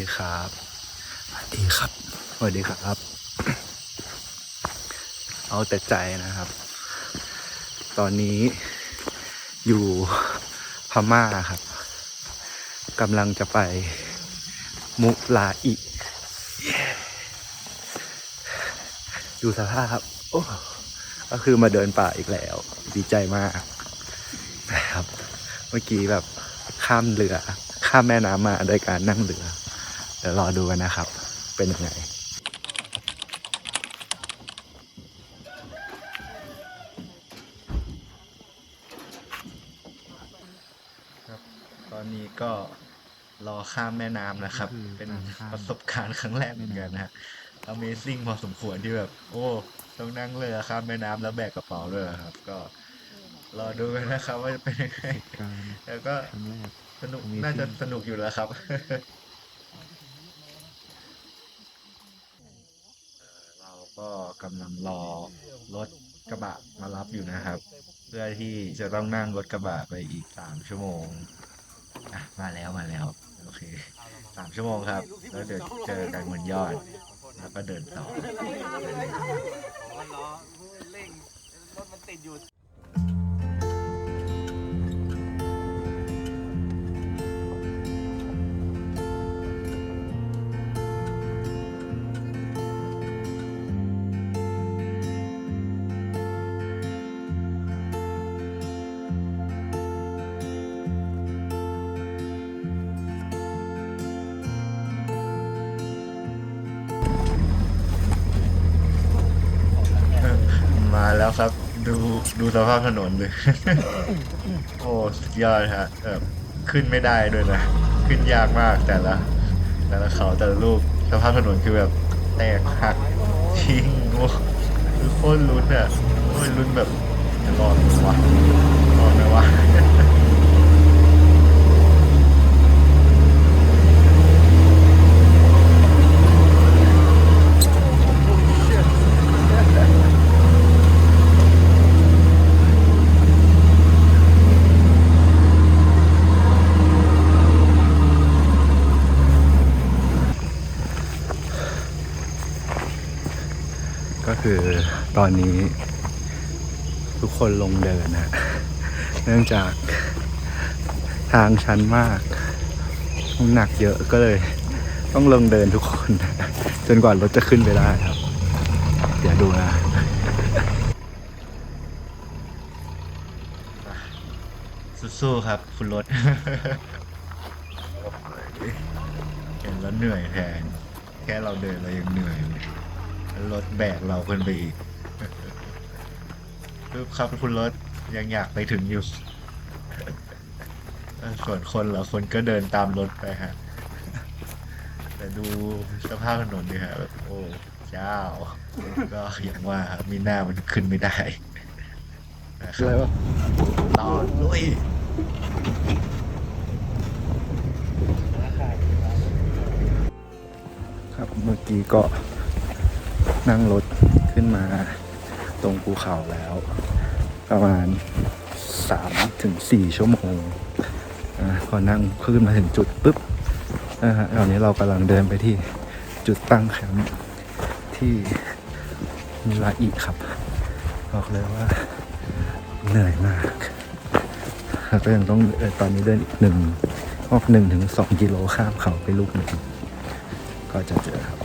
ดีครับสวัสดีครับสวัสดีครับ เอาแต่ใจนะครับ ตอนนี้อยู่พม่าครับกำลังจะไปมุลาอิดูสภาพโอ้ก็คือมาเดินป่าอีกแล้ว ดีใจมากนะครับ เมื่อกี้แบบข้ามเรือ ข้ามแม่น้ำมาโดยการนั่งเรือ เดี๋ยวรอดูกันนะครับ เป็นยังไงครับตอนนี้ก็รอข้ามแม่น้ำนะครับก็คือเป็นการข้ามประสบการณ์ครั้งแรกเหมือนกันนะฮะ Amazing พอสมควรที่แบบ โอ้ ต้องนั่งเรือข้ามแม่น้ำแล้วแบกกระเป๋าด้วยครับ ก็รอดูกันนะครับว่าจะเป็นยังไงการแล้วก็ครั้งแรกสนุก Amazing น่าจะสนุกอยู่แล้วครับ เรา ก็กำลังรอรถกระบะมารับอยู่นะครับ เพื่อที่จะต้องนั่งรถกระบะไปอีกสามชั่วโมงอะมาแล้วมาแล้วโอเคสามชั่วโมงครับ แล้วเดี๋ยวเจอกันบนยอด แล้วก็เดินต่อ แล้วครับ ดูดูสภาพถนนเลย โอ้สุดยอดฮะแบบขึ้นไม่ได้ด้วยนะ ขึ้นยากมากแต่ละ แต่ละเขาแต่ละลูกสภาพถนนคือแบบแตกหักทิ้งโอ้คือโคตรลุ้นอะโอ้ยลุ้นแบบจะรอดไหมวะรอดไหมวะ ก็คือ ตอนนี้ ทุกคนลงเดินนะ เนื่องจากทางชันมากน้ำหนักเยอะก็เลย ต้องลงเดินทุกคน จนกว่ารถจะขึ้นไปได้ครับ เดี๋ยวดูนะ สู้ๆครับ คุณรถ เห็นแล้วเหนื่อยแทน แค่เราเดินเรายังเหนื่อย รถแบกเราขึ้นไปอีก ครับคุณรถยังอยากไปถึงอยู่เออส่วนคนเหราคนก็เดินตามรถไปฮะ แต่ดูสภาพถนนดิฮะแบบโอ้เจ้า ก็อย่างว่าครับมีหน้ามันขึ้นไม่ได้นะครับต่อลุยครับเมื่อกี้ก็นั่งรถขึ้นมา ตรงภูเขาแล้ว ประมาณสามถึงสี่ชั่วโมงอพอนั่งขึ้นมาถึงจุดปุ๊บนะฮะตอนนี้เรากำลังเดินไปที่จุดตั้งแคมป์ที่มิลาอิครับ บอกเลยว่าเหนื่อยมากแล้วก็ยังต้องอตอนนี้เดินอีกหนึ่งออกหนึ่งถึงสองกิโลข้ามเขาไปลูกหนึ่งก็จะเจอครับ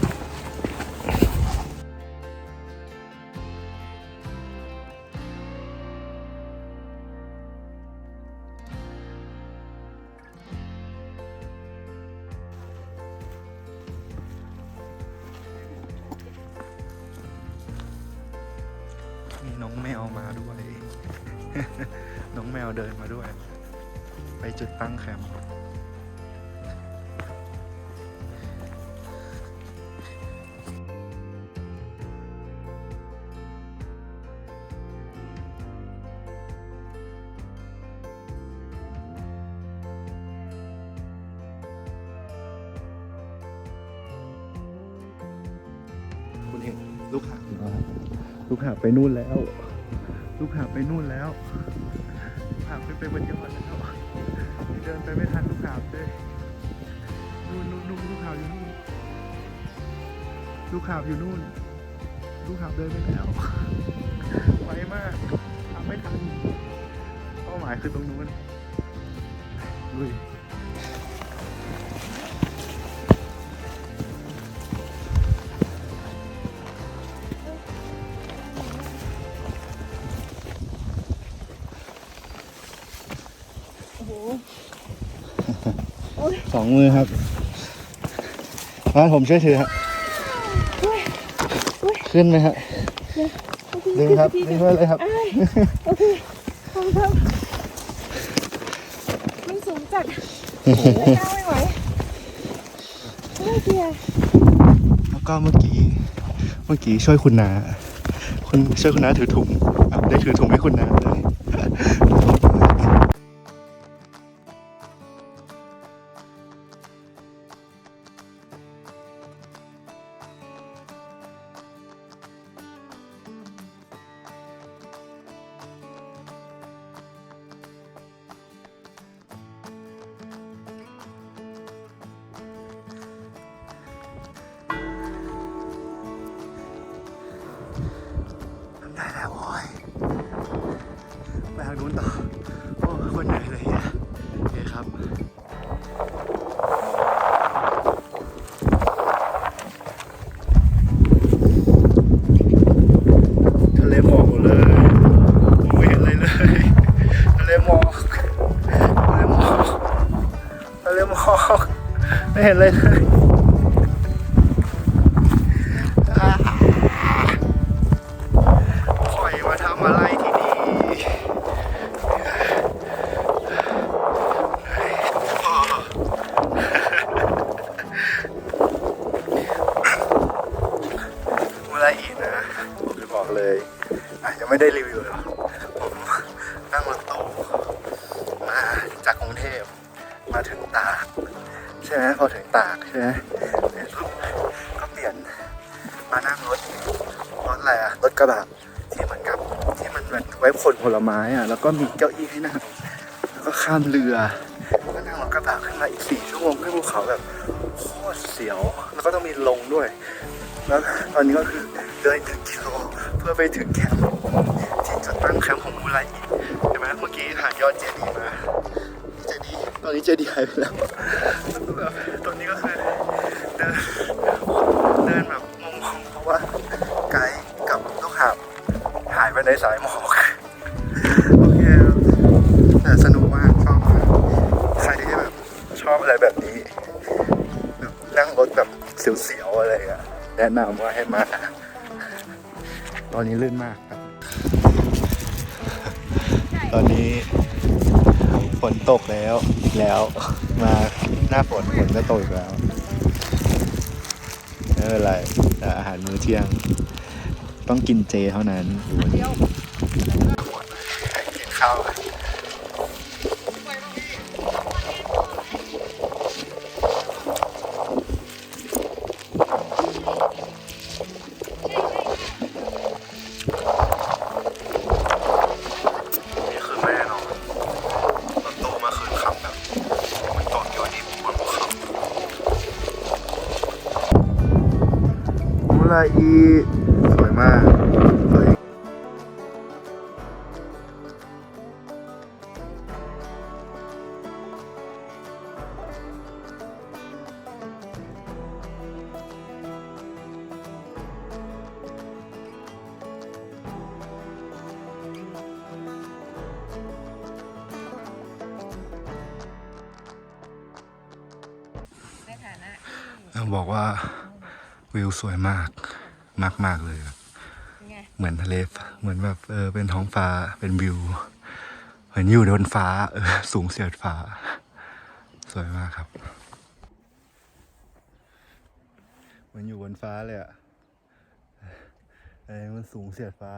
น้องแมวมาด้วย น้องแมวเดินมาด้วย ไปจุดตั้งแคมป์คุณเห็นลูกหาบไหมครับ ลูกหาไปนู่นแล้ว ลูกหาไปนู่นแล้วหาบขึ้นไปบนยอดแล้วเดินไปไม่ทันลูกหาเลยนู่นนู่นนู่นลูกหาอยู่นู่นลูกหาอยู่นู่น ลูกหาเดินไปแล้วไวมากทำไม่ทันเป้าหมายคือตรงนู้นลุย สองมือครับมาผมช่วยถือครับขึ้นไหมครับดึงครับดึงไว้เลยครับโอเคขอบคุณครับมันสูงจัดไม่กล้าไม่ไหวไม่เกียร์แล้วก็เมื่อกี้เมื่อกี้ช่วยคุณนาคุณช่วยคุณนาถือถุงอะได้ถือถุงให้คุณนา เห็นเลยเลยอ่าปล่อยมาทำอะไรที่นี่อ้อเมื่อไรอีกนะผมจะบอกเลยอะยังไม่ได้รีวิวเลยผมนั่งรถตู้มาจากกรุงเทพมาถึงตาก ใช่ไหมพอถึงตากใช่ไหมเสร็จปุ๊บก็เปลี่ยนมานั่งรถรถอะไรอะรถกระบะที่เหมือนกับที่มันแบบไว้ขนผลไม้อะแล้วก็มีเก้าอี้ให้นั่งแล้วก็ข้ามเรือก็นั่งรถกระบะขึ้นมาอีกสี่ชั่วโมงขึ้นภูเขาแบบโคตรเสียว แล้วก็ต้องมีลงด้วย แล้วตอนนี้ก็คือเดินถึงกิโลเพื่อไปถึงแคมป์ที่จะตั้งแคมป์ของมูไรอีกเห็นไหมเมื่อกี้ถ่ายยอดเจดีย์มา ตอนนี้เจดีย์หายไปแล้วแบบตอนนี้ก็คือเดินเดินแบบงงๆเพราะว่าไกด์กับลูกหาบหายไปในสายหมอกโอเคแต่สนุกมากชอบมากใครที่แบบชอบอะไรแบบนี้แบบนั่งรถแบบเสียวๆอะไรอะแนะนำว่าให้มา ตอนนี้ลื่นมากครับ ตอนนี้ ฝนตกแล้วอีกแล้ว มาหน้าฝนฝนก็ตกอีกแล้วไม่เป็นไรแต่อาหารมื้อเที่ยง ต้องกินเจเท่านั้นดูวั มาอีสวยมากสวยบอกว่าวิวสวยมาก มากมาก ๆ เลยอะไงเหมือนทะเลฟ้าเหมือนแบบเออเป็นท้องฟ้าเป็นวิว เหมือนอยู่บนฟ้าเออสูงเสียดฟ้า สวยมากครับเหมือนอยู่บนฟ้าเลยอะเออมันสูงเสียดฟ้า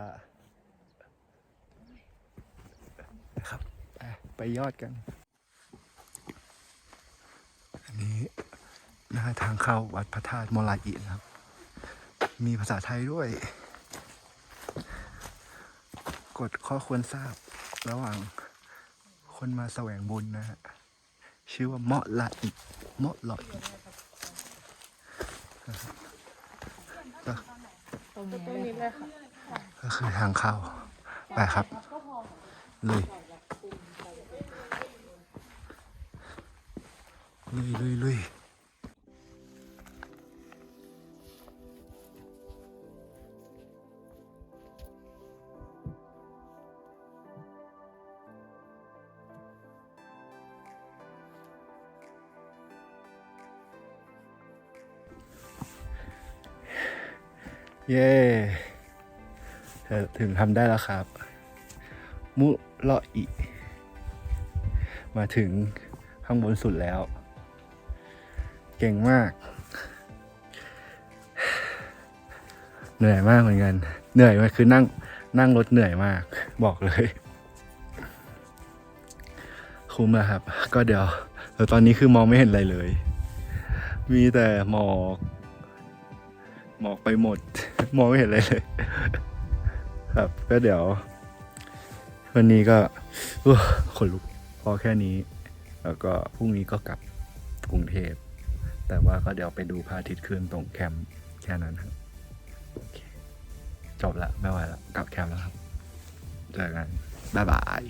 นะครับไปไปยอดกัน อันนี้หน้าทางเข้าวัดพระธาตุมอลาอินะครับ มีภาษาไทยด้วยกฎข้อควรทราบระหว่างคนมาแสวงบุญนะฮะ ชื่อว่าเมาะละอิโมะลอยตรงนี้เลยค่ะ ก็คือทางเข้า ไปครับลุย เย้เธอถึงทำได้แล้วครับ มุลอิมาถึงข้างบนสุดแล้ว เก่งมาก เหนื่อยมากเหมือนกัน เหนื่อยมาคือนั่งนั่งรถเหนื่อยมาก บอกเลย คุ้มแล้วครับ ก็เดี๋ยวแต่ตอนนี้คือมองไม่เห็นอะไรเลย มีแต่หมอก หมอกไปหมด มองไม่เห็นอะไรเลย ครับก็เดี๋ยว วันนี้ก็ขนลุกพอแค่นี้ แล้วก็พรุ่งนี้ก็กลับกรุงเทพ แต่ว่าก็เดี๋ยวไปดูพระอาทิตย์ขึ้นตรงแคมป์แค่นั้นครับจบละไม่ไหวละกลับแคมป์แล้วครับ เจอกัน บ๊ายบาย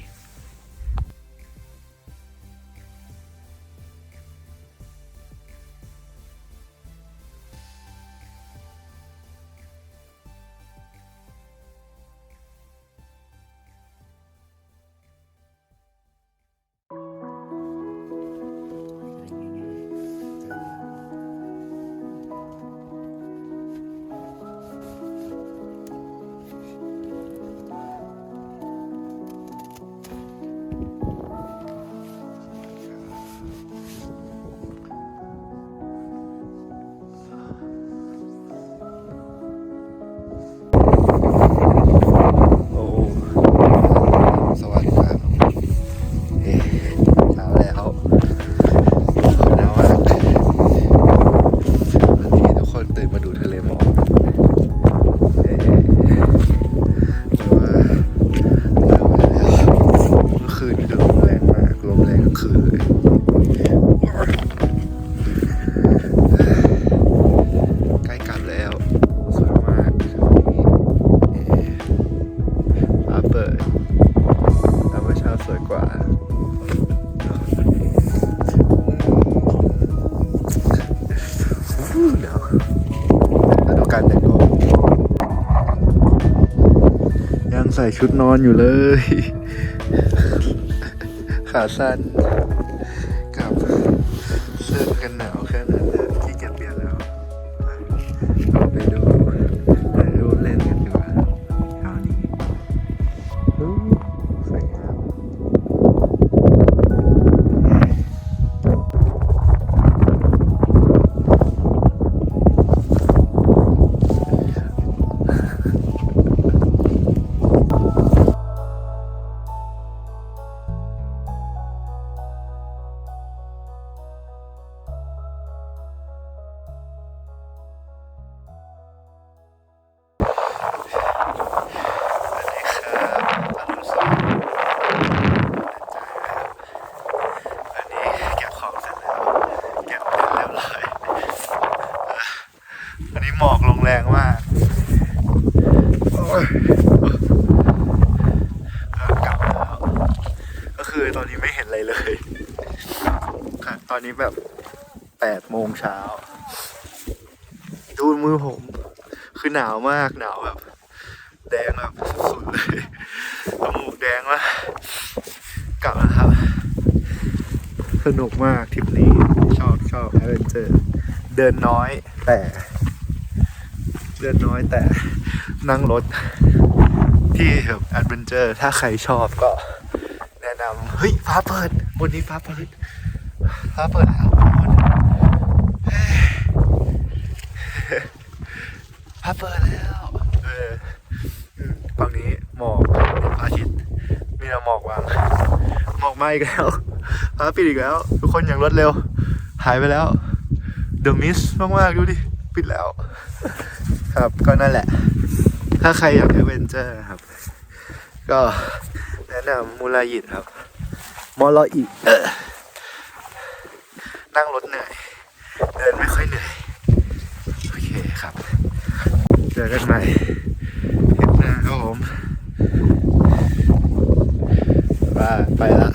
ชุดนอนอยู่เลย ขาสั้นกับเสื้อกันหนาวแค่นั้นเลยน ตอนนี้แบบแปดโมงเช้า ดูมือผม คือหนาวมากหนาวแบบ แดงแบบสุดๆเลยจมูกแดงมากกลับแล้วครับ สนุกมากทริปนี้ชอบชอบแอดเวนเจอร์เดินน้อยแต่ เดินน้อยแต่นั่งรถ ที่แบบแอดเวนเจอร์ถ้าใครชอบก็แนะนำเฮ้ยฟ้าเปิดบนนี้ฟ้าเปิด ฟ้าเปิดแล้วบนเฮ้ยฟ้าเปิดแล้วเอออืมฝั่งนี้หมอกพระอาทิตย์มีแต่หมอกวางหมอกมาอีกแล้วฟ้าปิดอีกแล้ว ทุกคนอย่างรวดเร็ว หายไปแล้ว The Miss มากๆดูดิ ปิดแล้ว ครับก็นั่นแหละ ถ้าใครอยากให้เวนเจอร์ครับ ก็แนะนำมูลายิดครับ มอลออิเอ่อ นั่งรถเหนื่อย เดินไม่ค่อยเหนื่อย โอเคครับ เจอกันใหม่คลิปหน้าครับผมบาไปละ